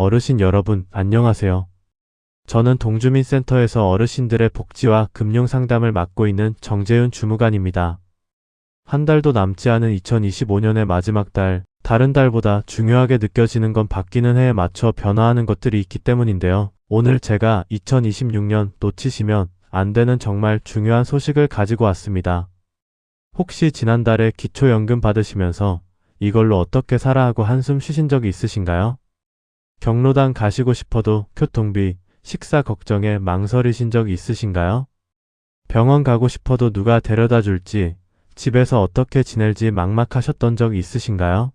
어르신 여러분, 안녕하세요. 저는 동주민센터에서 어르신들의 복지와 금융 상담을 맡고 있는 정재윤 주무관입니다. 한 달도 남지 않은 2025년의 마지막 달, 다른 달보다 중요하게 느껴지는 건 바뀌는 해에 맞춰 변화하는 것들이 있기 때문인데요. 오늘 제가 2026년 놓치시면 안 되는 정말 중요한 소식을 가지고 왔습니다. 혹시 지난달에 기초연금 받으시면서 이걸로 어떻게 살아 하고 한숨 쉬신 적이 있으신가요? 경로당 가시고 싶어도 교통비, 식사 걱정에 망설이신 적 있으신가요? 병원 가고 싶어도 누가 데려다 줄지, 집에서 어떻게 지낼지 막막하셨던 적 있으신가요?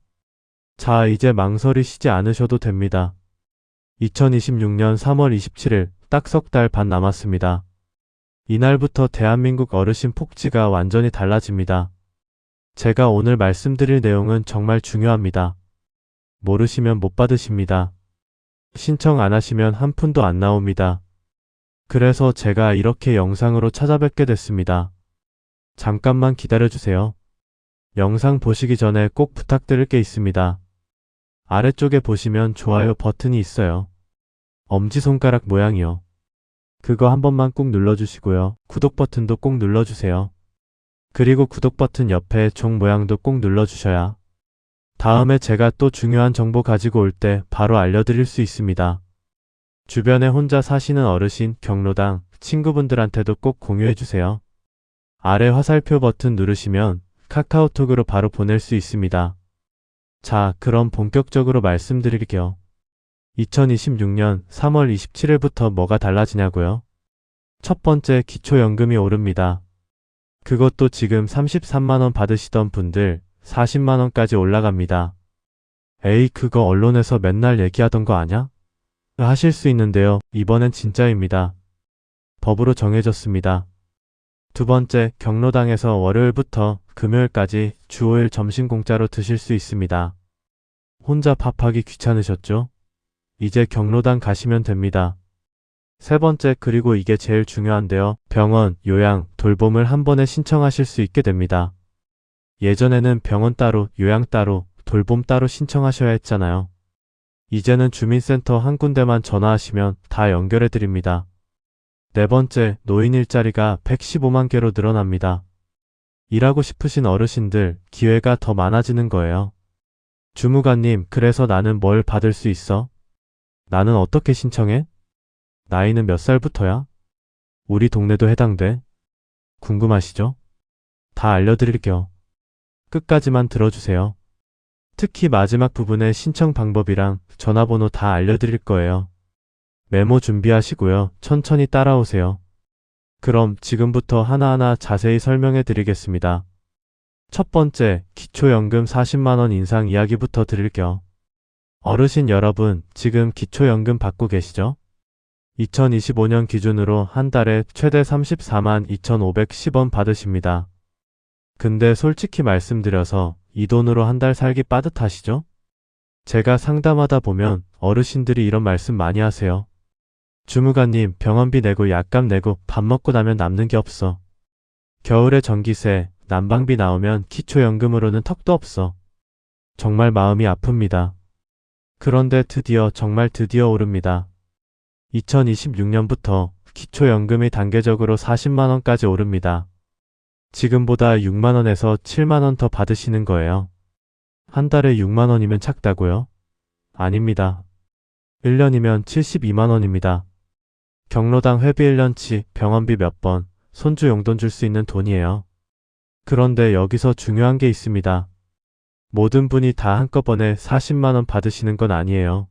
자, 이제 망설이시지 않으셔도 됩니다. 2026년 3월 27일 딱 석 달 반 남았습니다. 이날부터 대한민국 어르신 복지가 완전히 달라집니다. 제가 오늘 말씀드릴 내용은 정말 중요합니다. 모르시면 못 받으십니다. 신청 안 하시면 한 푼도 안 나옵니다. 그래서 제가 이렇게 영상으로 찾아뵙게 됐습니다. 잠깐만 기다려주세요. 영상 보시기 전에 꼭 부탁드릴 게 있습니다. 아래쪽에 보시면 좋아요 버튼이 있어요. 엄지손가락 모양이요. 그거 한 번만 꾹 눌러주시고요. 구독 버튼도 꼭 눌러주세요. 그리고 구독 버튼 옆에 종 모양도 꼭 눌러주셔야 다음에 제가 또 중요한 정보 가지고 올 때 바로 알려드릴 수 있습니다. 주변에 혼자 사시는 어르신, 경로당, 친구분들한테도 꼭 공유해주세요. 아래 화살표 버튼 누르시면 카카오톡으로 바로 보낼 수 있습니다. 자, 그럼 본격적으로 말씀드릴게요. 2026년 3월 27일부터 뭐가 달라지냐고요? 첫 번째 기초연금이 오릅니다. 그것도 지금 33만원 받으시던 분들 40만원까지 올라갑니다. 에이, 그거 언론에서 맨날 얘기하던 거 아냐? 하실 수 있는데요. 이번엔 진짜입니다. 법으로 정해졌습니다. 두 번째, 경로당에서 월요일부터 금요일까지 주 5일 점심 공짜로 드실 수 있습니다. 혼자 밥하기 귀찮으셨죠? 이제 경로당 가시면 됩니다. 세 번째, 그리고 이게 제일 중요한데요. 병원, 요양, 돌봄을 한 번에 신청하실 수 있게 됩니다. 예전에는 병원 따로, 요양 따로, 돌봄 따로 신청하셔야 했잖아요. 이제는 주민센터 한 군데만 전화하시면 다 연결해 드립니다. 네 번째, 노인 일자리가 115만 개로 늘어납니다. 일하고 싶으신 어르신들, 기회가 더 많아지는 거예요. 주무관님, 그래서 나는 뭘 받을 수 있어? 나는 어떻게 신청해? 나이는 몇 살부터야? 우리 동네도 해당돼? 궁금하시죠? 다 알려드릴게요. 끝까지만 들어주세요. 특히 마지막 부분에 신청 방법이랑 전화번호 다 알려드릴 거예요. 메모 준비하시고요. 천천히 따라오세요. 그럼 지금부터 하나하나 자세히 설명해 드리겠습니다. 첫 번째, 기초연금 40만원 인상 이야기부터 드릴게요. 어르신 여러분, 지금 기초연금 받고 계시죠? 2025년 기준으로 한 달에 최대 34만 2,510원 받으십니다. 근데 솔직히 말씀드려서 이 돈으로 한 달 살기 빠듯하시죠? 제가 상담하다 보면 어르신들이 이런 말씀 많이 하세요. 주무관님 병원비 내고 약값 내고 밥 먹고 나면 남는 게 없어. 겨울에 전기세, 난방비 나오면 기초연금으로는 턱도 없어. 정말 마음이 아픕니다. 그런데 드디어 정말 드디어 오릅니다. 2026년부터 기초연금이 단계적으로 40만원까지 오릅니다. 지금보다 6만원에서 7만원 더 받으시는 거예요. 한 달에 6만원이면 작다고요? 아닙니다. 1년이면 72만원입니다. 경로당 회비 1년치 병원비 몇 번, 손주 용돈 줄 수 있는 돈이에요. 그런데 여기서 중요한 게 있습니다. 모든 분이 다 한꺼번에 40만원 받으시는 건 아니에요.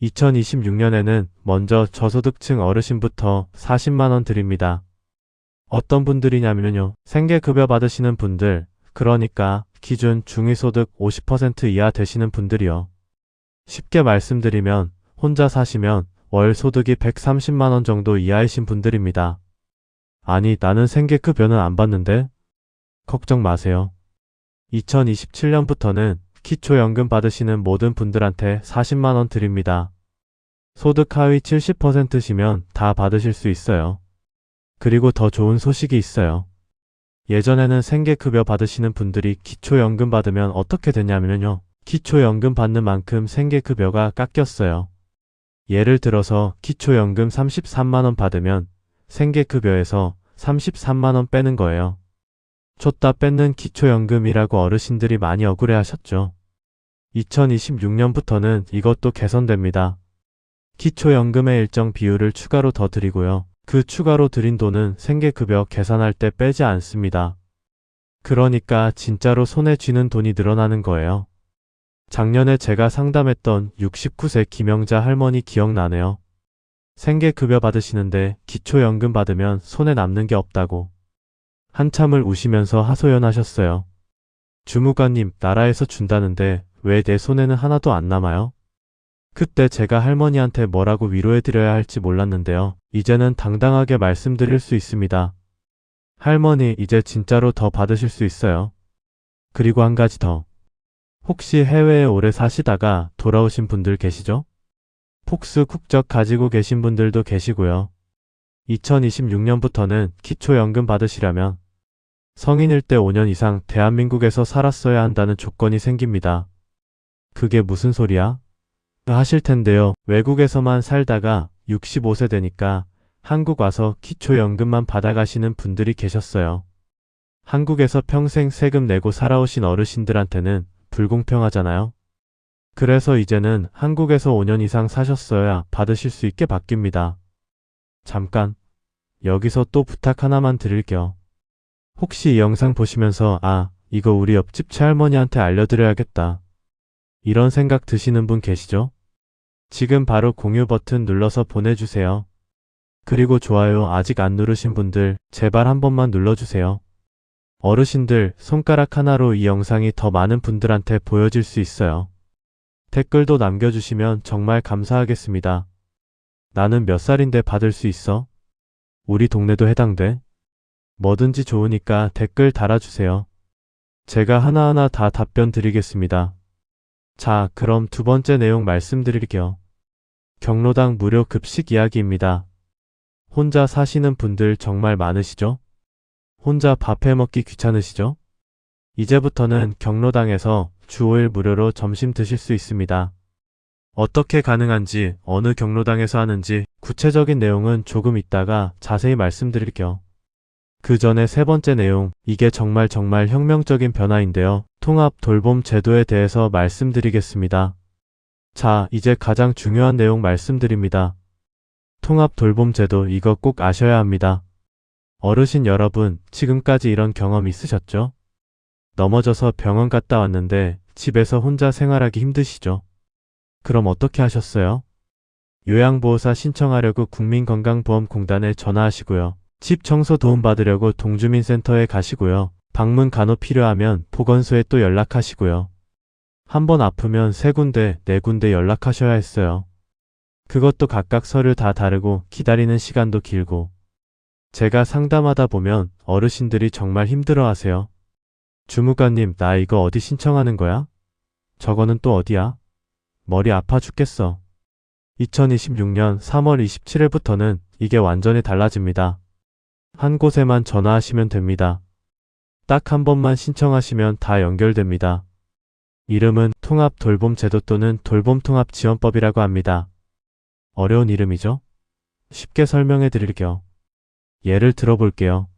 2026년에는 먼저 저소득층 어르신부터 40만원 드립니다. 어떤 분들이냐면요. 생계급여 받으시는 분들, 그러니까 기준 중위소득 50% 이하 되시는 분들이요. 쉽게 말씀드리면 혼자 사시면 월 소득이 130만원 정도 이하이신 분들입니다. 아니, 나는 생계급여는 안 받는데? 걱정 마세요. 2027년부터는 기초연금 받으시는 모든 분들한테 40만원 드립니다. 소득 하위 70%시면 다 받으실 수 있어요. 그리고 더 좋은 소식이 있어요. 예전에는 생계급여 받으시는 분들이 기초연금 받으면 어떻게 되냐면요. 기초연금 받는 만큼 생계급여가 깎였어요. 예를 들어서 기초연금 33만원 받으면 생계급여에서 33만원 빼는 거예요. 줬다 뺏는 기초연금이라고 어르신들이 많이 억울해 하셨죠. 2026년부터는 이것도 개선됩니다. 기초연금의 일정 비율을 추가로 더 드리고요. 그 추가로 드린 돈은 생계급여 계산할 때 빼지 않습니다. 그러니까 진짜로 손에 쥐는 돈이 늘어나는 거예요. 작년에 제가 상담했던 69세 김영자 할머니 기억나네요. 생계급여 받으시는데 기초연금 받으면 손에 남는 게 없다고. 한참을 우시면서 하소연하셨어요. 주무관님, 나라에서 준다는데 왜 내 손에는 하나도 안 남아요? 그때 제가 할머니한테 뭐라고 위로해드려야 할지 몰랐는데요. 이제는 당당하게 말씀드릴 수 있습니다. 할머니, 이제 진짜로 더 받으실 수 있어요. 그리고 한 가지 더. 혹시 해외에 오래 사시다가 돌아오신 분들 계시죠? 폭스 국적 가지고 계신 분들도 계시고요. 2026년부터는 기초연금 받으시려면 성인일 때 5년 이상 대한민국에서 살았어야 한다는 조건이 생깁니다. 그게 무슨 소리야? 하실 텐데요. 외국에서만 살다가 65세 되니까 한국 와서 기초연금만 받아가시는 분들이 계셨어요. 한국에서 평생 세금 내고 살아오신 어르신들한테는 불공평하잖아요. 그래서 이제는 한국에서 5년 이상 사셨어야 받으실 수 있게 바뀝니다. 잠깐. 여기서 또 부탁 하나만 드릴게요. 혹시 이 영상 보시면서 아, 이거 우리 옆집 최할머니한테 알려드려야겠다. 이런 생각 드시는 분 계시죠? 지금 바로 공유 버튼 눌러서 보내주세요. 그리고 좋아요 아직 안 누르신 분들 제발 한 번만 눌러주세요. 어르신들 손가락 하나로 이 영상이 더 많은 분들한테 보여질 수 있어요. 댓글도 남겨주시면 정말 감사하겠습니다. 나는 몇 살인데 받을 수 있어? 우리 동네도 해당돼? 뭐든지 좋으니까 댓글 달아주세요. 제가 하나하나 다 답변 드리겠습니다. 자, 그럼 두 번째 내용 말씀드릴게요. 경로당 무료 급식 이야기입니다. 혼자 사시는 분들 정말 많으시죠? 혼자 밥 해 먹기 귀찮으시죠? 이제부터는 경로당에서 주 5일 무료로 점심 드실 수 있습니다. 어떻게 가능한지, 어느 경로당에서 하는지 구체적인 내용은 조금 있다가 자세히 말씀드릴게요. 그 전에 세 번째 내용, 이게 정말 정말 혁명적인 변화인데요. 통합 돌봄 제도에 대해서 말씀드리겠습니다. 자, 이제 가장 중요한 내용 말씀드립니다. 통합 돌봄 제도 이거 꼭 아셔야 합니다. 어르신 여러분, 지금까지 이런 경험 있으셨죠? 넘어져서 병원 갔다 왔는데 집에서 혼자 생활하기 힘드시죠? 그럼 어떻게 하셨어요? 요양보호사 신청하려고 국민건강보험공단에 전화하시고요. 집 청소 도움 받으려고 동주민센터에 가시고요. 방문 간호 필요하면 보건소에 또 연락하시고요. 한 번 아프면 세 군데, 네 군데 연락하셔야 했어요. 그것도 각각 서류 다 다르고 기다리는 시간도 길고. 제가 상담하다 보면 어르신들이 정말 힘들어 하세요. 주무관님, 나 이거 어디 신청하는 거야? 저거는 또 어디야? 머리 아파 죽겠어. 2026년 3월 27일부터는 이게 완전히 달라집니다. 한 곳에만 전화하시면 됩니다. 딱 한 번만 신청하시면 다 연결됩니다. 이름은 통합 돌봄 제도 또는 돌봄 통합 지원법이라고 합니다. 어려운 이름이죠? 쉽게 설명해 드릴게요. 예를 들어볼게요.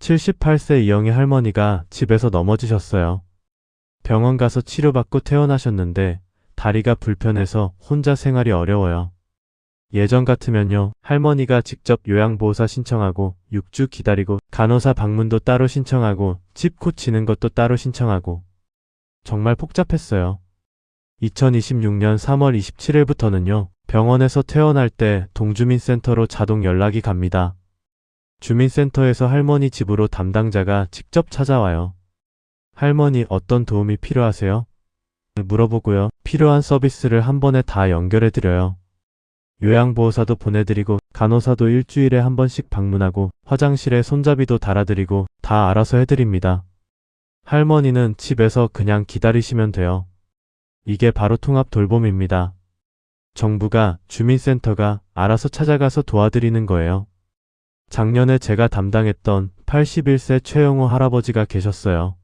78세 이영희 할머니가 집에서 넘어지셨어요. 병원 가서 치료받고 퇴원하셨는데 다리가 불편해서 혼자 생활이 어려워요. 예전 같으면요, 할머니가 직접 요양보호사 신청하고 6주 기다리고 간호사 방문도 따로 신청하고 집 고치는 것도 따로 신청하고 정말 복잡했어요. 2026년 3월 27일부터는요, 병원에서 퇴원할 때 동주민센터로 자동 연락이 갑니다. 주민센터에서 할머니 집으로 담당자가 직접 찾아와요. 할머니 어떤 도움이 필요하세요? 물어보고요. 필요한 서비스를 한 번에 다 연결해드려요. 요양보호사도 보내드리고 간호사도 일주일에 한 번씩 방문하고 화장실에 손잡이도 달아드리고 다 알아서 해드립니다. 할머니는 집에서 그냥 기다리시면 돼요. 이게 바로 통합 돌봄입니다. 정부가 주민센터가 알아서 찾아가서 도와드리는 거예요. 작년에 제가 담당했던 81세 최영호 할아버지가 계셨어요.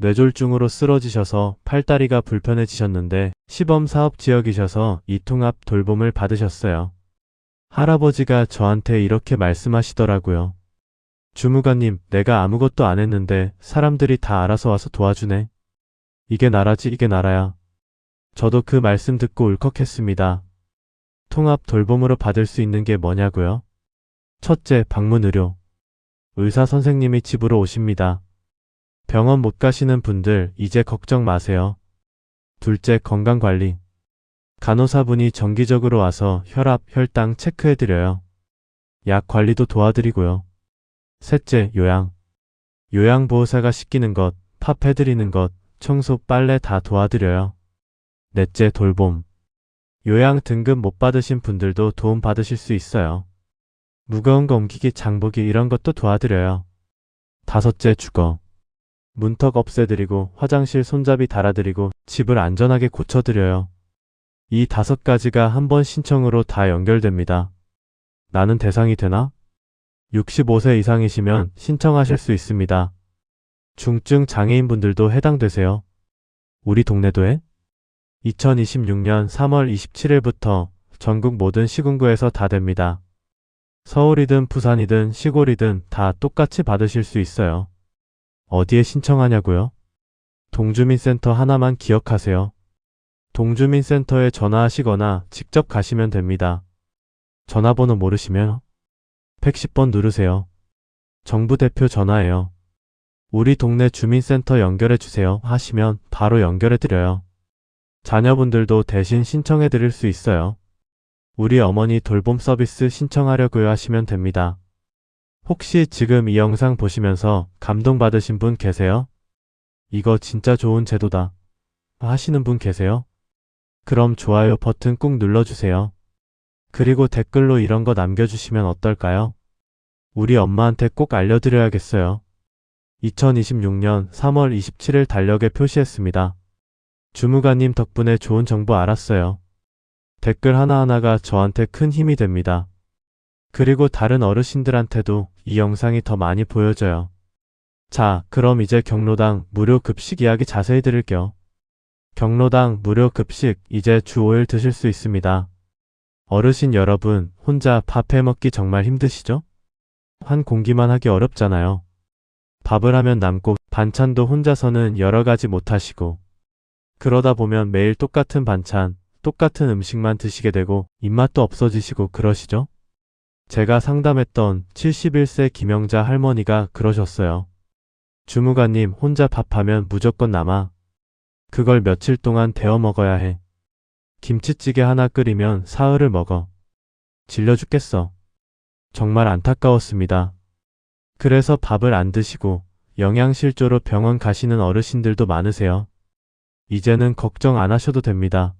뇌졸중으로 쓰러지셔서 팔다리가 불편해지셨는데 시범 사업 지역이셔서 이통합 돌봄을 받으셨어요. 할아버지가 저한테 이렇게 말씀하시더라고요. 주무관님, 내가 아무것도 안 했는데 사람들이 다 알아서 와서 도와주네. 이게 나라지, 이게 나라야. 저도 그 말씀 듣고 울컥했습니다. 통합 돌봄으로 받을 수 있는 게 뭐냐고요? 첫째, 방문 의료. 의사 선생님이 집으로 오십니다. 병원 못 가시는 분들 이제 걱정 마세요. 둘째, 건강관리. 간호사분이 정기적으로 와서 혈압, 혈당 체크해드려요. 약 관리도 도와드리고요. 셋째, 요양. 요양보호사가 씻기는 것, 밥 해드리는 것, 청소, 빨래 다 도와드려요. 넷째, 돌봄. 요양 등급 못 받으신 분들도 도움 받으실 수 있어요. 무거운 거 옮기기, 장보기 이런 것도 도와드려요. 다섯째, 주거. 문턱 없애드리고 화장실 손잡이 달아드리고 집을 안전하게 고쳐드려요. 이 다섯 가지가 한 번 신청으로 다 연결됩니다. 나는 대상이 되나? 65세 이상이시면 신청하실 수 있습니다. 중증 장애인분들도 해당되세요. 우리 동네도 해? 2026년 3월 27일부터 전국 모든 시군구에서 다 됩니다. 서울이든 부산이든 시골이든 다 똑같이 받으실 수 있어요. 어디에 신청하냐고요? 동주민센터 하나만 기억하세요. 동주민센터에 전화하시거나 직접 가시면 됩니다. 전화번호 모르시면 110번 누르세요. 정부 대표 전화예요. 우리 동네 주민센터 연결해 주세요 하시면 바로 연결해 드려요. 자녀분들도 대신 신청해 드릴 수 있어요. 우리 어머니 돌봄 서비스 신청하려고요 하시면 됩니다. 혹시 지금 이 영상 보시면서 감동받으신 분 계세요? 이거 진짜 좋은 제도다. 하시는 분 계세요? 그럼 좋아요 버튼 꾹 눌러주세요. 그리고 댓글로 이런 거 남겨주시면 어떨까요? 우리 엄마한테 꼭 알려드려야겠어요. 2026년 3월 27일 달력에 표시했습니다. 주무관님 덕분에 좋은 정보 알았어요. 댓글 하나하나가 저한테 큰 힘이 됩니다. 그리고 다른 어르신들한테도 이 영상이 더 많이 보여져요. 자, 그럼 이제 경로당 무료 급식 이야기 자세히 드릴게요. 경로당 무료 급식 이제 주 5일 드실 수 있습니다. 어르신 여러분, 혼자 밥 해 먹기 정말 힘드시죠? 한 공기만 하기 어렵잖아요. 밥을 하면 남고 반찬도 혼자서는 여러 가지 못 하시고 그러다 보면 매일 똑같은 반찬, 똑같은 음식만 드시게 되고 입맛도 없어지시고 그러시죠? 제가 상담했던 71세 김영자 할머니가 그러셨어요. 주무관님 혼자 밥하면 무조건 남아. 그걸 며칠 동안 데워 먹어야 해. 김치찌개 하나 끓이면 사흘을 먹어. 질려 죽겠어. 정말 안타까웠습니다. 그래서 밥을 안 드시고 영양실조로 병원 가시는 어르신들도 많으세요. 이제는 걱정 안 하셔도 됩니다.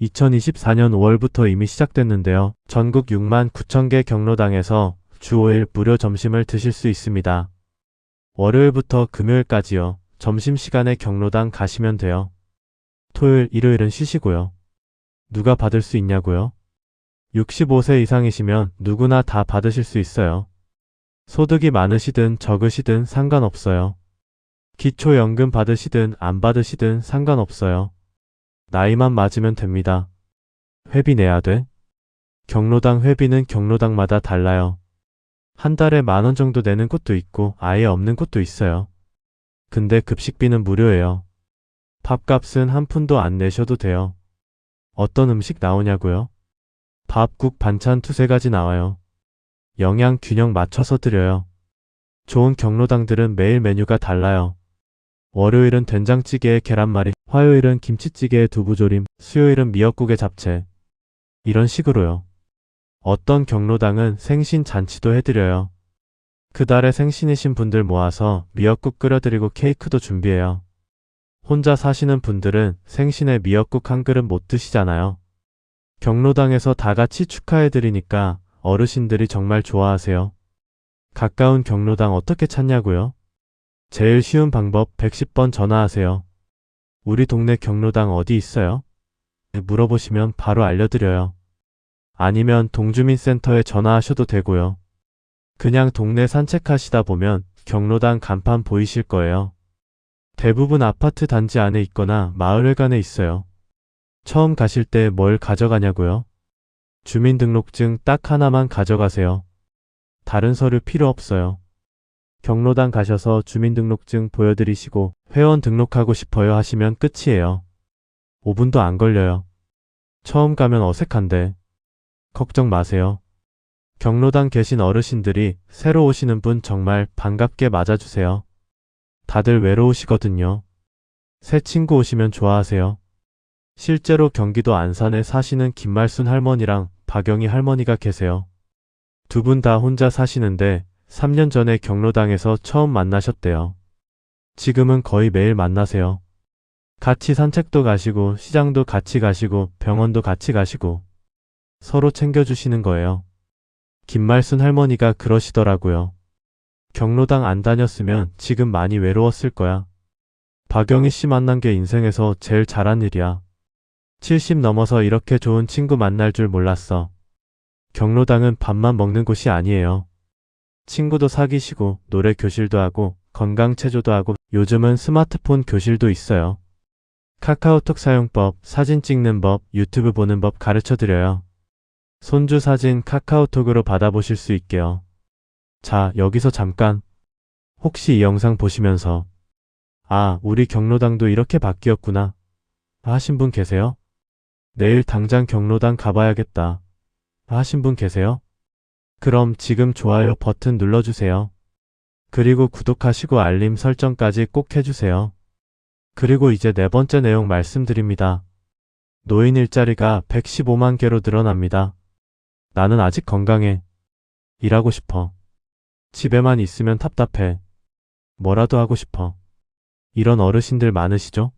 2024년 5월부터 이미 시작됐는데요. 전국 6만 9천 개 경로당에서 주 5일 무료 점심을 드실 수 있습니다. 월요일부터 금요일까지요. 점심시간에 경로당 가시면 돼요. 토요일, 일요일은 쉬시고요. 누가 받을 수 있냐고요? 65세 이상이시면 누구나 다 받으실 수 있어요. 소득이 많으시든 적으시든 상관없어요. 기초연금 받으시든 안 받으시든 상관없어요. 나이만 맞으면 됩니다. 회비 내야 돼? 경로당 회비는 경로당마다 달라요. 한 달에 만 원 정도 내는 곳도 있고 아예 없는 곳도 있어요. 근데 급식비는 무료예요. 밥값은 한 푼도 안 내셔도 돼요. 어떤 음식 나오냐고요? 밥, 국, 반찬 두세 가지 나와요. 영양 균형 맞춰서 드려요. 좋은 경로당들은 매일 메뉴가 달라요. 월요일은 된장찌개에 계란말이, 화요일은 김치찌개에 두부조림, 수요일은 미역국에 잡채. 이런 식으로요. 어떤 경로당은 생신 잔치도 해드려요. 그 달에 생신이신 분들 모아서 미역국 끓여드리고 케이크도 준비해요. 혼자 사시는 분들은 생신에 미역국 한 그릇 못 드시잖아요. 경로당에서 다 같이 축하해드리니까 어르신들이 정말 좋아하세요. 가까운 경로당 어떻게 찾냐고요? 제일 쉬운 방법 110번 전화하세요. 우리 동네 경로당 어디 있어요? 물어보시면 바로 알려드려요. 아니면 동주민센터에 전화하셔도 되고요. 그냥 동네 산책하시다 보면 경로당 간판 보이실 거예요. 대부분 아파트 단지 안에 있거나 마을회관에 있어요. 처음 가실 때 뭘 가져가냐고요? 주민등록증 딱 하나만 가져가세요. 다른 서류 필요 없어요. 경로당 가셔서 주민등록증 보여드리시고 회원 등록하고 싶어요 하시면 끝이에요. 5분도 안 걸려요. 처음 가면 어색한데. 걱정 마세요. 경로당 계신 어르신들이 새로 오시는 분 정말 반갑게 맞아주세요. 다들 외로우시거든요. 새 친구 오시면 좋아하세요. 실제로 경기도 안산에 사시는 김말순 할머니랑 박영희 할머니가 계세요. 두 분 다 혼자 사시는데 3년 전에 경로당에서 처음 만나셨대요. 지금은 거의 매일 만나세요. 같이 산책도 가시고 시장도 같이 가시고 병원도 같이 가시고 서로 챙겨주시는 거예요. 김말순 할머니가 그러시더라고요. 경로당 안 다녔으면 지금 많이 외로웠을 거야. 박영희 씨 만난 게 인생에서 제일 잘한 일이야. 70 넘어서 이렇게 좋은 친구 만날 줄 몰랐어. 경로당은 밥만 먹는 곳이 아니에요. 친구도 사귀시고 노래 교실도 하고 건강 체조도 하고 요즘은 스마트폰 교실도 있어요. 카카오톡 사용법, 사진 찍는 법, 유튜브 보는 법 가르쳐 드려요. 손주 사진 카카오톡으로 받아보실 수 있게요. 자, 여기서 잠깐. 혹시 이 영상 보시면서 아, 우리 경로당도 이렇게 바뀌었구나 하신 분 계세요? 내일 당장 경로당 가봐야겠다 하신 분 계세요? 그럼 지금 좋아요 버튼 눌러주세요. 그리고 구독하시고 알림 설정까지 꼭 해주세요. 그리고 이제 네 번째 내용 말씀드립니다. 노인 일자리가 115만 개로 늘어납니다. 나는 아직 건강해. 일하고 싶어. 집에만 있으면 답답해. 뭐라도 하고 싶어. 이런 어르신들 많으시죠?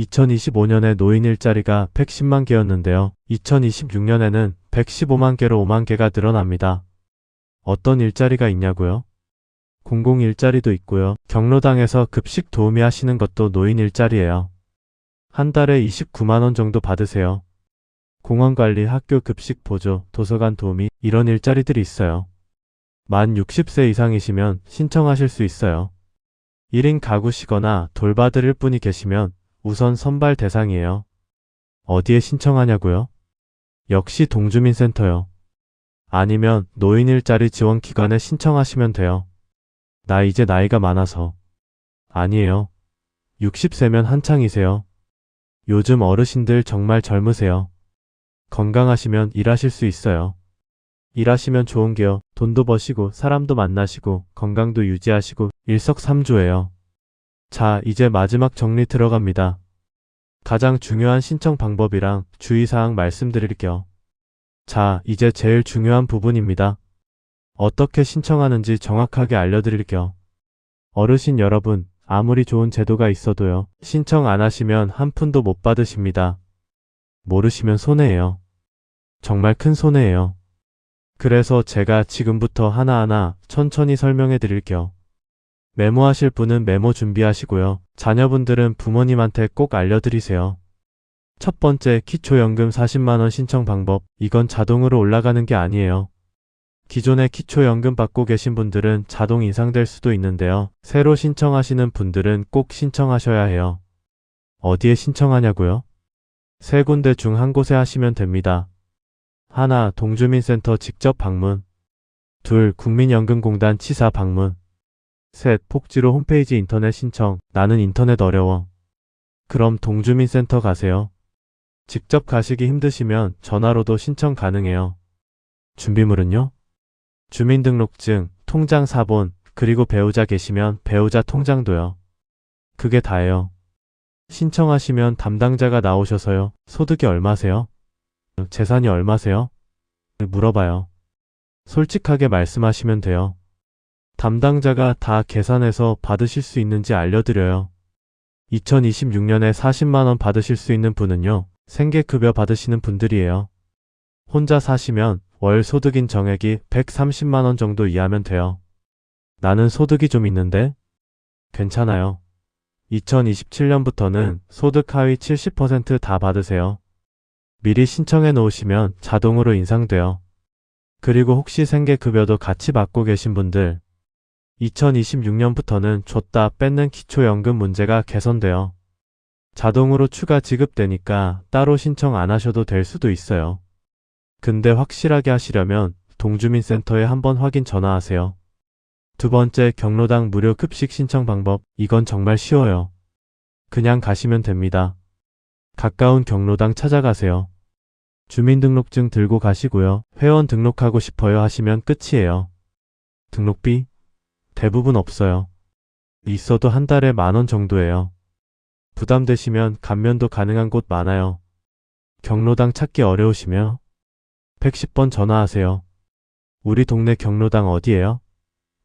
2025년에 노인 일자리가 110만 개였는데요. 2026년에는 115만 개로 5만 개가 늘어납니다. 어떤 일자리가 있냐고요? 공공 일자리도 있고요. 경로당에서 급식 도우미 하시는 것도 노인 일자리예요. 한 달에 29만 원 정도 받으세요. 공원 관리, 학교 급식 보조, 도서관 도우미 이런 일자리들이 있어요. 만 60세 이상이시면 신청하실 수 있어요. 1인 가구시거나 돌봐드릴 분이 계시면 우선 선발 대상이에요. 어디에 신청하냐고요? 역시 동주민센터요. 아니면 노인 일자리 지원 기관에 신청하시면 돼요. 나 이제 나이가 많아서. 아니에요. 60세면 한창이세요. 요즘 어르신들 정말 젊으세요. 건강하시면 일하실 수 있어요. 일하시면 좋은 게요. 돈도 버시고 사람도 만나시고 건강도 유지하시고 일석삼조예요. 자, 이제 마지막 정리 들어갑니다. 가장 중요한 신청 방법이랑 주의사항 말씀드릴게요. 자, 이제 제일 중요한 부분입니다. 어떻게 신청하는지 정확하게 알려드릴게요. 어르신 여러분, 아무리 좋은 제도가 있어도요, 신청 안 하시면 한 푼도 못 받으십니다. 모르시면 손해예요. 정말 큰 손해예요. 그래서 제가 지금부터 하나하나 천천히 설명해 드릴게요. 메모하실 분은 메모 준비하시고요. 자녀분들은 부모님한테 꼭 알려드리세요. 첫 번째 기초연금 40만원 신청 방법. 이건 자동으로 올라가는 게 아니에요. 기존에 기초연금 받고 계신 분들은 자동 인상될 수도 있는데요. 새로 신청하시는 분들은 꼭 신청하셔야 해요. 어디에 신청하냐고요? 세 군데 중 한 곳에 하시면 됩니다. 하나, 동주민센터 직접 방문. 둘, 국민연금공단 치사 방문. 셋, 폭지로 홈페이지 인터넷 신청. 나는 인터넷 어려워. 그럼 동주민센터 가세요. 직접 가시기 힘드시면 전화로도 신청 가능해요. 준비물은요? 주민등록증, 통장 사본, 그리고 배우자 계시면 배우자 통장도요. 그게 다예요. 신청하시면 담당자가 나오셔서요. 소득이 얼마세요? 재산이 얼마세요? 물어봐요. 솔직하게 말씀하시면 돼요. 담당자가 다 계산해서 받으실 수 있는지 알려드려요. 2026년에 40만원 받으실 수 있는 분은요, 생계급여 받으시는 분들이에요. 혼자 사시면 월 소득인 정액이 130만원 정도 이하면 돼요. 나는 소득이 좀 있는데? 괜찮아요. 2027년부터는 소득 하위 70%다 받으세요. 미리 신청해 놓으시면 자동으로 인상돼요. 그리고 혹시 생계급여도 같이 받고 계신 분들, 2026년부터는 줬다 뺏는 기초연금 문제가 개선되어 자동으로 추가 지급되니까 따로 신청 안 하셔도 될 수도 있어요. 근데 확실하게 하시려면 동주민센터에 한번 확인 전화하세요. 두 번째 경로당 무료 급식 신청 방법. 이건 정말 쉬워요. 그냥 가시면 됩니다. 가까운 경로당 찾아가세요. 주민등록증 들고 가시고요. 회원 등록하고 싶어요 하시면 끝이에요. 등록비? 대부분 없어요. 있어도 한 달에 만 원 정도예요. 부담되시면 감면도 가능한 곳 많아요. 경로당 찾기 어려우시며 110번 전화하세요. 우리 동네 경로당 어디예요?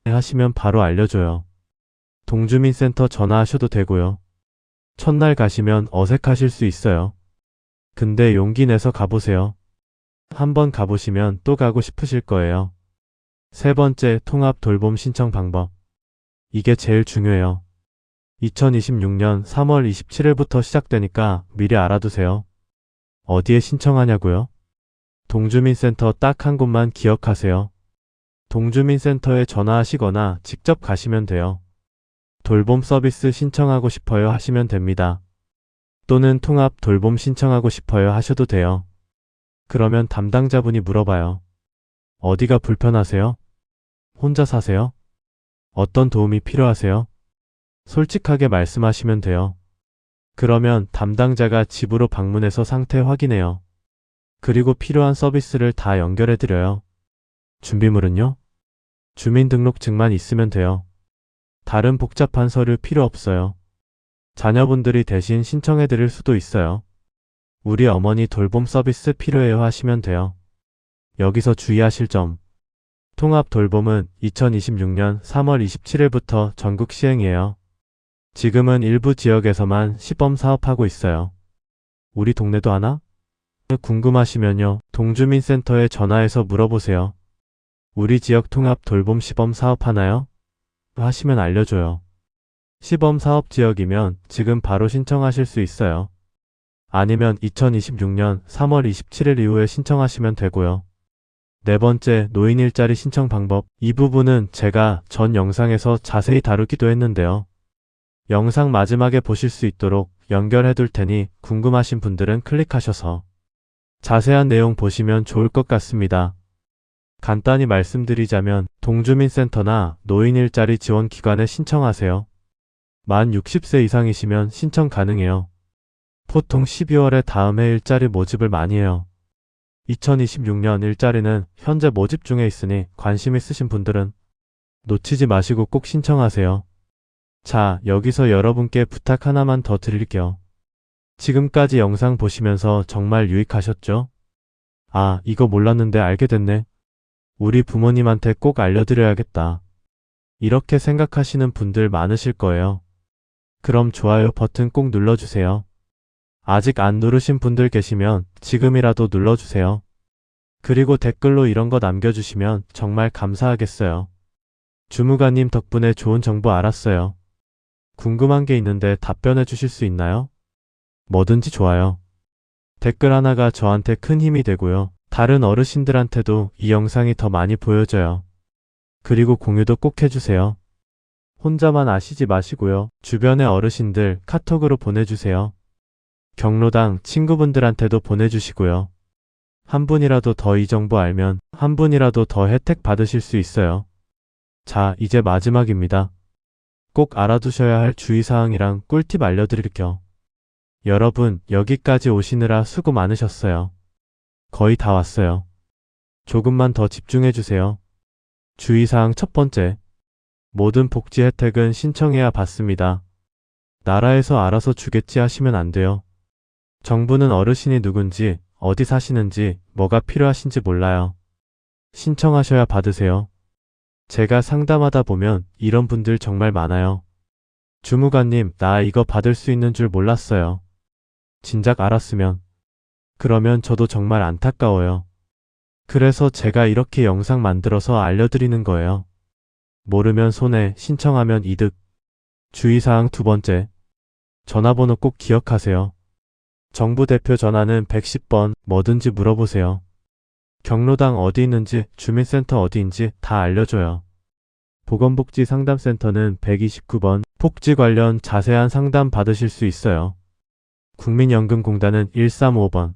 하시면 바로 알려줘요. 동주민센터 전화하셔도 되고요. 첫날 가시면 어색하실 수 있어요. 근데 용기 내서 가보세요. 한번 가보시면 또 가고 싶으실 거예요. 세 번째 통합 돌봄 신청 방법. 이게 제일 중요해요. 2026년 3월 27일부터 시작되니까 미리 알아두세요. 어디에 신청하냐고요? 동주민센터 딱 한 곳만 기억하세요. 동주민센터에 전화하시거나 직접 가시면 돼요. 돌봄 서비스 신청하고 싶어요 하시면 됩니다. 또는 통합 돌봄 신청하고 싶어요 하셔도 돼요. 그러면 담당자분이 물어봐요. 어디가 불편하세요? 혼자 사세요? 어떤 도움이 필요하세요? 솔직하게 말씀하시면 돼요. 그러면 담당자가 집으로 방문해서 상태 확인해요. 그리고 필요한 서비스를 다 연결해 드려요. 준비물은요? 주민등록증만 있으면 돼요. 다른 복잡한 서류 필요 없어요. 자녀분들이 대신 신청해 드릴 수도 있어요. 우리 어머니 돌봄 서비스 필요해요 하시면 돼요. 여기서 주의하실 점. 통합 돌봄은 2026년 3월 27일부터 전국 시행이에요. 지금은 일부 지역에서만 시범 사업하고 있어요. 우리 동네도 하나? 궁금하시면요. 동주민센터에 전화해서 물어보세요. 우리 지역 통합 돌봄 시범 사업 하나요? 하시면 알려줘요. 시범 사업 지역이면 지금 바로 신청하실 수 있어요. 아니면 2026년 3월 27일 이후에 신청하시면 되고요. 네 번째, 노인 일자리 신청 방법. 이 부분은 제가 전 영상에서 자세히 다루기도 했는데요. 영상 마지막에 보실 수 있도록 연결해 둘 테니 궁금하신 분들은 클릭하셔서 자세한 내용 보시면 좋을 것 같습니다. 간단히 말씀드리자면 동주민센터나 노인 일자리 지원 기관에 신청하세요. 만 60세 이상이시면 신청 가능해요. 보통 12월에 다음 해 일자리 모집을 많이 해요. 2026년 일자리는 현재 모집 중에 있으니 관심 있으신 분들은 놓치지 마시고 꼭 신청하세요. 자, 여기서 여러분께 부탁 하나만 더 드릴게요. 지금까지 영상 보시면서 정말 유익하셨죠? 아, 이거 몰랐는데 알게 됐네. 우리 부모님한테 꼭 알려드려야겠다. 이렇게 생각하시는 분들 많으실 거예요. 그럼 좋아요 버튼 꼭 눌러주세요. 아직 안 누르신 분들 계시면 지금이라도 눌러주세요. 그리고 댓글로 이런 거 남겨주시면 정말 감사하겠어요. 주무관님 덕분에 좋은 정보 알았어요. 궁금한 게 있는데 답변해 주실 수 있나요? 뭐든지 좋아요. 댓글 하나가 저한테 큰 힘이 되고요. 다른 어르신들한테도 이 영상이 더 많이 보여져요. 그리고 공유도 꼭 해주세요. 혼자만 아시지 마시고요. 주변의 어르신들 카톡으로 보내주세요. 경로당 친구분들한테도 보내주시고요. 한 분이라도 더 이 정보 알면 한 분이라도 더 혜택 받으실 수 있어요. 자, 이제 마지막입니다. 꼭 알아두셔야 할 주의사항이랑 꿀팁 알려드릴게요. 여러분, 여기까지 오시느라 수고 많으셨어요. 거의 다 왔어요. 조금만 더 집중해주세요. 주의사항 첫 번째. 모든 복지 혜택은 신청해야 받습니다. 나라에서 알아서 주겠지 하시면 안 돼요. 정부는 어르신이 누군지, 어디 사시는지, 뭐가 필요하신지 몰라요. 신청하셔야 받으세요. 제가 상담하다 보면 이런 분들 정말 많아요. 주무관님, 나 이거 받을 수 있는 줄 몰랐어요. 진작 알았으면. 그러면 저도 정말 안타까워요. 그래서 제가 이렇게 영상 만들어서 알려드리는 거예요. 모르면 손해, 신청하면 이득. 주의사항 두 번째. 전화번호 꼭 기억하세요. 정부 대표 전화는 110번 뭐든지 물어보세요. 경로당 어디 있는지 주민센터 어디인지 다 알려줘요. 보건복지 상담센터는 129번 복지 관련 자세한 상담 받으실 수 있어요. 국민연금공단은 135번.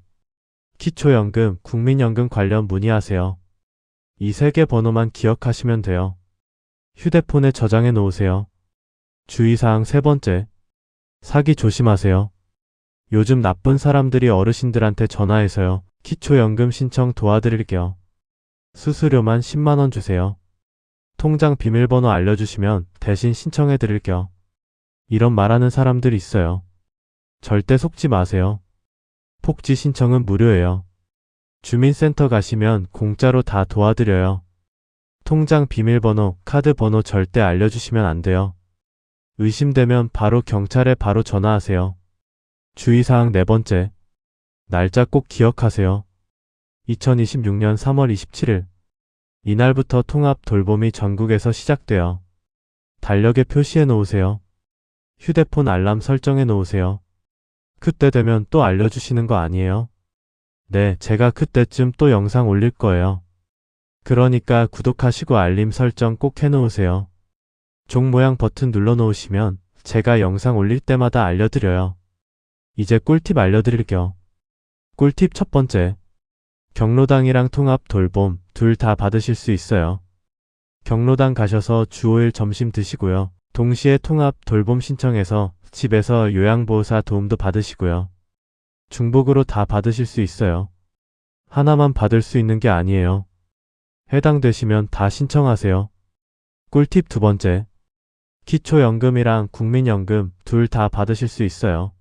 기초연금, 국민연금 관련 문의하세요. 이 세 개 번호만 기억하시면 돼요. 휴대폰에 저장해 놓으세요. 주의사항 세 번째. 사기 조심하세요. 요즘 나쁜 사람들이 어르신들한테 전화해서요. 기초연금 신청 도와드릴게요. 수수료만 10만원 주세요. 통장 비밀번호 알려주시면 대신 신청해 드릴게요. 이런 말하는 사람들이 있어요. 절대 속지 마세요. 폭지 신청은 무료예요. 주민센터 가시면 공짜로 다 도와드려요. 통장 비밀번호, 카드 번호 절대 알려주시면 안 돼요. 의심되면 바로 경찰에 바로 전화하세요. 주의사항 네 번째. 날짜 꼭 기억하세요. 2026년 3월 27일. 이날부터 통합 돌봄이 전국에서 시작돼요. 달력에 표시해 놓으세요. 휴대폰 알람 설정해 놓으세요. 그때 되면 또 알려주시는 거 아니에요? 네, 제가 그때쯤 또 영상 올릴 거예요. 그러니까 구독하시고 알림 설정 꼭 해놓으세요. 종 모양 버튼 눌러 놓으시면 제가 영상 올릴 때마다 알려드려요. 이제 꿀팁 알려드릴게요. 꿀팁 첫 번째. 경로당이랑 통합 돌봄 둘 다 받으실 수 있어요. 경로당 가셔서 주 5일 점심 드시고요. 동시에 통합 돌봄 신청해서 집에서 요양보호사 도움도 받으시고요. 중복으로 다 받으실 수 있어요. 하나만 받을 수 있는 게 아니에요. 해당되시면 다 신청하세요. 꿀팁 두 번째. 기초연금이랑 국민연금 둘 다 받으실 수 있어요.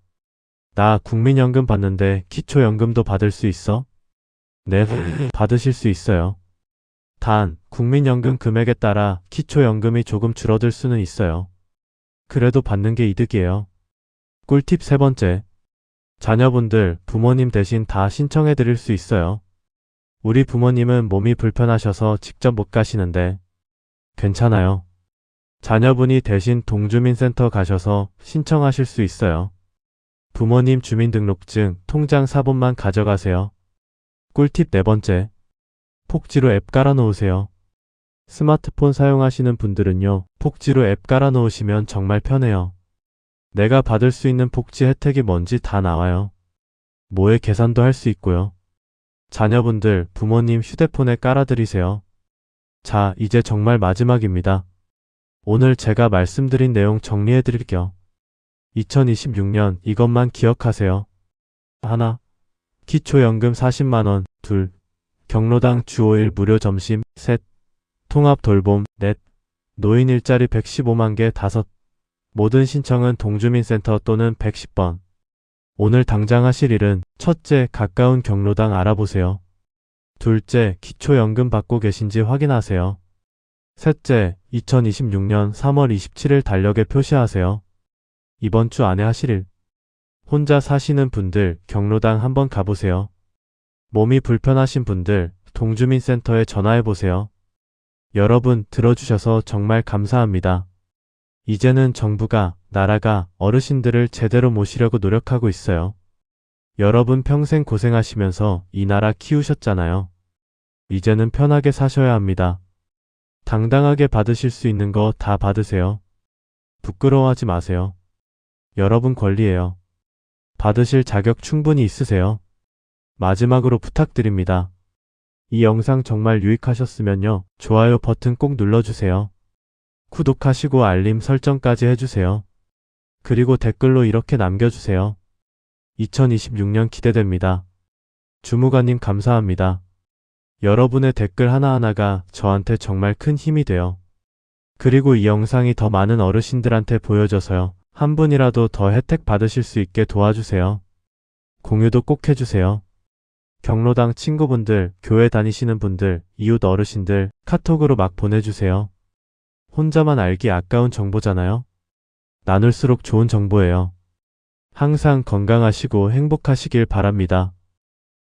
나 국민연금 받는데 기초연금도 받을 수 있어? 네, 받으실 수 있어요. 단, 국민연금 금액에 따라 기초연금이 조금 줄어들 수는 있어요. 그래도 받는 게 이득이에요. 꿀팁 세 번째. 자녀분들, 부모님 대신 다 신청해 드릴 수 있어요. 우리 부모님은 몸이 불편하셔서 직접 못 가시는데 괜찮아요. 자녀분이 대신 동주민센터 가셔서 신청하실 수 있어요. 부모님 주민등록증, 통장 사본만 가져가세요. 꿀팁 네 번째. 폭지로 앱 깔아 놓으세요. 스마트폰 사용하시는 분들은요, 폭지로 앱 깔아 놓으시면 정말 편해요. 내가 받을 수 있는 복지 혜택이 뭔지 다 나와요. 뭐에 계산도 할 수 있고요. 자녀분들, 부모님 휴대폰에 깔아드리세요. 자, 이제 정말 마지막입니다. 오늘 제가 말씀드린 내용 정리해 드릴게요. 2026년 이것만 기억하세요. 하나, 기초연금 40만원, 둘, 경로당 주 5일 무료 점심, 셋, 통합 돌봄, 넷, 노인 일자리 115만 개, 다섯, 모든 신청은 동주민센터 또는 110번. 오늘 당장 하실 일은 첫째, 가까운 경로당 알아보세요. 둘째, 기초연금 받고 계신지 확인하세요. 셋째, 2026년 3월 27일 달력에 표시하세요. 이번 주 안에 하실 일. 혼자 사시는 분들 경로당 한번 가보세요. 몸이 불편하신 분들 동주민센터에 전화해보세요. 여러분 들어주셔서 정말 감사합니다. 이제는 정부가, 나라가 어르신들을 제대로 모시려고 노력하고 있어요. 여러분 평생 고생하시면서 이 나라 키우셨잖아요. 이제는 편하게 사셔야 합니다. 당당하게 받으실 수 있는 거 다 받으세요. 부끄러워하지 마세요. 여러분 권리예요. 받으실 자격 충분히 있으세요. 마지막으로 부탁드립니다. 이 영상 정말 유익하셨으면요. 좋아요 버튼 꼭 눌러주세요. 구독하시고 알림 설정까지 해주세요. 그리고 댓글로 이렇게 남겨주세요. 2026년 기대됩니다. 주무관님 감사합니다. 여러분의 댓글 하나하나가 저한테 정말 큰 힘이 돼요. 그리고 이 영상이 더 많은 어르신들한테 보여져서요. 한 분이라도 더 혜택 받으실 수 있게 도와주세요. 공유도 꼭 해주세요. 경로당 친구분들, 교회 다니시는 분들, 이웃 어르신들 카톡으로 막 보내주세요. 혼자만 알기 아까운 정보잖아요. 나눌수록 좋은 정보예요. 항상 건강하시고 행복하시길 바랍니다.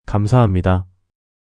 감사합니다.